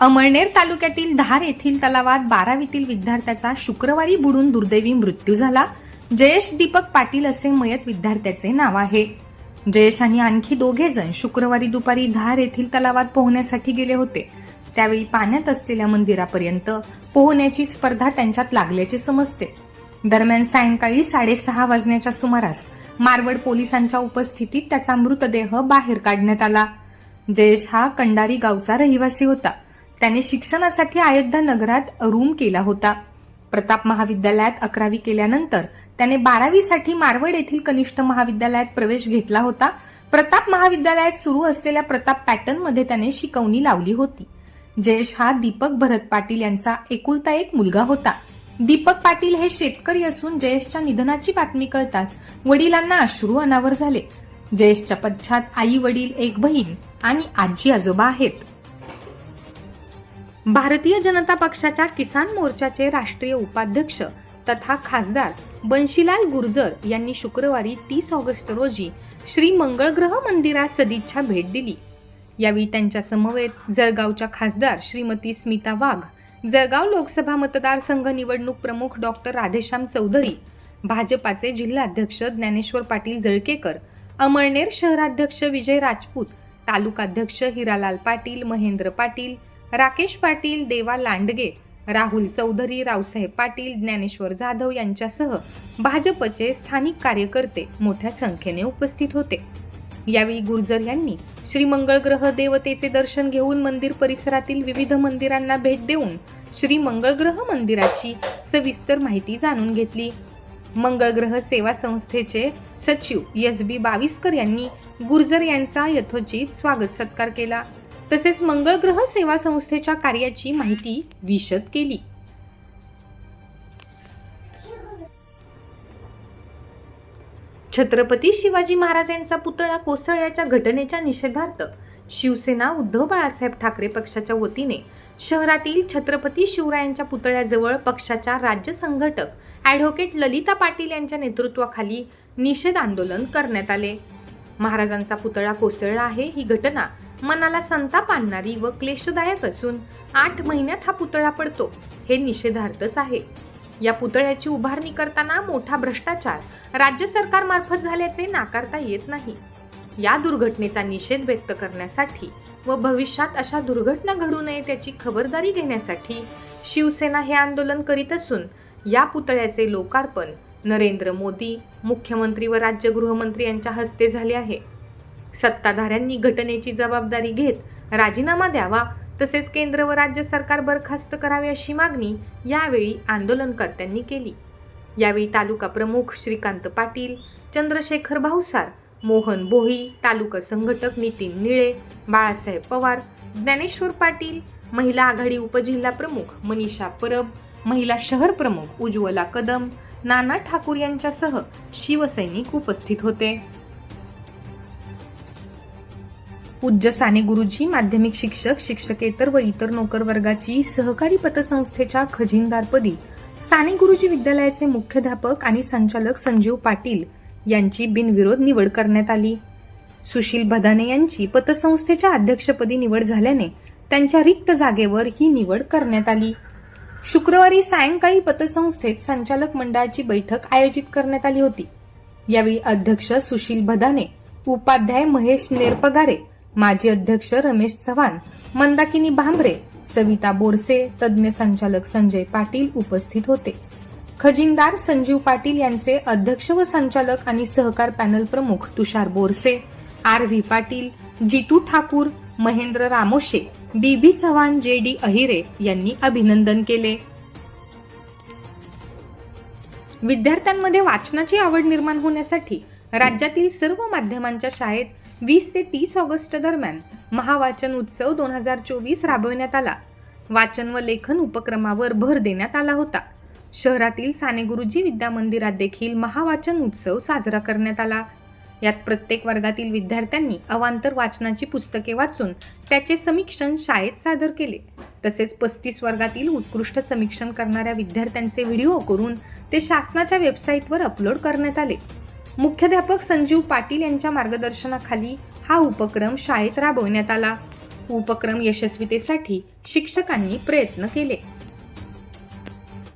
अमळनेर तालुक्यातील धार येथील तलावात बारावीतील विद्यार्थ्याचा शुक्रवारी बुडून दुर्दैवी मृत्यू झाला. जयेश दीपक पाटील असे मयत विद्यार्थ्याचे नाव आहे. जयेश आणि आणखी दोघे जण शुक्रवारी दुपारी धार येथील तलावात पोहण्यासाठी गेले होते. त्यावेळी पाण्यात असलेल्या मंदिरापर्यंत पोहण्याची स्पर्धा त्यांच्यात लागल्याचे समजते. दरम्यान सायंकाळी साडेसहा वाजण्याच्या सुमारास मारवड पोलिसांच्या उपस्थितीत त्याचा मृतदेह बाहेर काढण्यात आला. जयेश हा कंडारी गावचा रहिवासी होता. त्याने शिक्षणासाठी अयोध्या नगरात रूम केला होता. प्रताप महाविद्यालयात अकरावी केल्यानंतर त्याने बारावीसाठी मारवड येथील कनिष्ठ महाविद्यालयात प्रवेश घेतला होता. प्रताप महाविद्यालयात सुरू असलेल्या प्रताप पॅटर्नमध्ये त्याने शिकवणी लावली होती. जयेश हा दीपक भरत पाटील यांचा एकुलता एक मुलगा होता. दीपक पाटील हे शेतकरी असून जयेशच्या निधनाची बातमी कळताच वडिलांना अश्रू अनावर झाले. जयेशच्या पश्चात आई वडील एक बहीण आणि आजी आजोबा आहेत. भारतीय जनता पक्षाच्या किसान मोर्चाचे राष्ट्रीय उपाध्यक्ष तथा खासदार बंशीलाल गुर्जर यांनी शुक्रवारी तीस ऑगस्ट रोजी श्री मंगळग्रह मंदिरात सदिच्छा भेट दिली. यावेळी त्यांच्या समवेत जळगावच्या खासदार श्रीमती स्मिता वाघ जळगाव लोकसभा मतदारसंघ निवडणूक प्रमुख डॉक्टर राधेश्याम चौधरी भाजपाचे जिल्हाध्यक्ष ज्ञानेश्वर पाटील जळकेकर अमळनेर शहराध्यक्ष विजय राजपूत तालुकाध्यक्ष हिरालाल पाटील महेंद्र पाटील राकेश पाटील देवा लांडगे राहुल चौधरी रावसाहेब पाटील ज्ञानेश्वर जाधव यांच्यासह भाजपचे स्थानिक कार्यकर्ते मोठ्या संख्येने उपस्थित होते. यावेळी गुर्जर यांनी श्रीमंगळ ग्रह देवतेचे दर्शन घेऊन मंदिर परिसरातील विविध मंदिरांना भेट देऊन श्री मंगळग्रह मंदिराची सविस्तर माहिती जाणून घेतली. मंगळग्रह सेवा संस्थेचे सचिव एस बी बाविस्कर यांनी गुर्जर यांचा यथोचित स्वागत सत्कार केला. तसेच मंगळग्रह सेवा संस्थेच्या कार्याची माहिती विशद केली. छत्रपती शिवाजी महाराज यांचा पुतळा कोसळल्याच्या घटनेच्या निषेधार्थ शिवसेना उद्धव बाळासाहेब ठाकरे पक्षाच्या वतीने शहरातील छत्रपती शिवरायांच्या पुतळ्याजवळ पक्षाच्या राज्य संघटक ॲडव्होकेट ललिता पाटील यांच्या नेतृत्वाखाली निषेध आंदोलन करण्यात आले. महाराजांचा पुतळा कोसळला आहे. ही घटना मनाला संताप आणणारी व क्लेशदायक असून आठ महिन्यात हा पुतळा पडतो हे निषेधार्थच आहे. या पुतळ्याची उभारणी करताना मोठा भ्रष्टाचार राज्य सरकारमार्फत झाल्याचे नाकारता येत नाही. या दुर्घटनेचा निषेध व्यक्त करण्यासाठी व भविष्यात अशा दुर्घटना घडू नये त्याची खबरदारी घेण्यासाठी शिवसेना हे आंदोलन करीत असून या पुतळ्याचे लोकार्पण नरेंद्र मोदी मुख्यमंत्री व राज्य गृहमंत्री यांच्या हस्ते झाले आहे. सत्ताधाऱ्यांनी घटनेची जबाबदारी घेत राजीनामा द्यावा तसेच केंद्र व राज्य सरकार बरखास्त करावे अशी मागणी यावेळी आंदोलनकर्त्यांनी केली. यावेळी तालुका प्रमुख श्रीकांत पाटील चंद्रशेखर भाऊसार मोहन भोई तालुका संघटक नितीन निळे बाळासाहेब पवार ज्ञानेश्वर पाटील महिला आघाडी उपजिल्हा प्रमुख मनीषा परब महिला शहर प्रमुख उज्ज्वला कदम नाना ठाकूर यांच्यासह शिवसैनिक उपस्थित होते. पूज्य साने गुरुजी माध्यमिक शिक्षक शिक्षकेतर व इतर नोकर वर्गाची सहकारी पतसंस्थेच्या खजिनदारपदी साने गुरुजी विद्यालयाचे मुख्याध्यापक आणि संचालक संजीव पाटील यांची बिनविरोध निवड करण्यात आली. सुशील भदाने यांची पतसंस्थेच्या अध्यक्षपदी निवड झाल्याने त्यांच्या रिक्त जागेवर ही निवड करण्यात आली. शुक्रवारी सायंकाळी पतसंस्थेत संचालक मंडळाची बैठक आयोजित करण्यात आली होती. यावेळी अध्यक्ष सुशील भदाने उपाध्याय महेश नेरपगारे माजी अध्यक्ष रमेश चव्हाण मंदाकिनी भांबरे सविता बोरसे तज्ज्ञ संचालक संजय पाटील उपस्थित होते. खजिनदार संजीव पाटील यांचे अध्यक्ष व संचालक आणि सहकार पॅनल प्रमुख Tushar Borse R V Patil Jitu Thakur Mahendra Ramoshe B B Chavan J D Ahire यांनी अभिनंदन केले. विद्यार्थ्यांमध्ये वाचनाची आवड निर्माण होण्यासाठी राज्यातील सर्व माध्यमांच्या शाळेत वीस ते तीस ऑगस्ट दरम्यान महावाचन उत्सव दोन हजार चोवीस राबविण्यात आला. वाचन व लेखन उपक्रमावर भर देण्यात आला होता. शहरातील साने गुरुजी विद्या मंदिरात देखील महावाचन उत्सव साजरा करण्यात आला. यात प्रत्येक वर्गातील विद्यार्थ्यांनी अवांतर वाचनाची पुस्तके वाचून त्याचे समीक्षण शाळेत सादर केले. तसेच पस्तीस वर्गातील उत्कृष्ट समीक्षण करणाऱ्या विद्यार्थ्यांचे व्हिडिओ करून ते शासनाच्या वेबसाईटवर अपलोड करण्यात आले. मुख्याध्यापक संजीव पाटील यांच्या मार्गदर्शनाखाली हा उपक्रम शाळेत राबवण्यात आला. उपक्रम यशस्वीतेसाठी शिक्षकांनी प्रयत्न केले.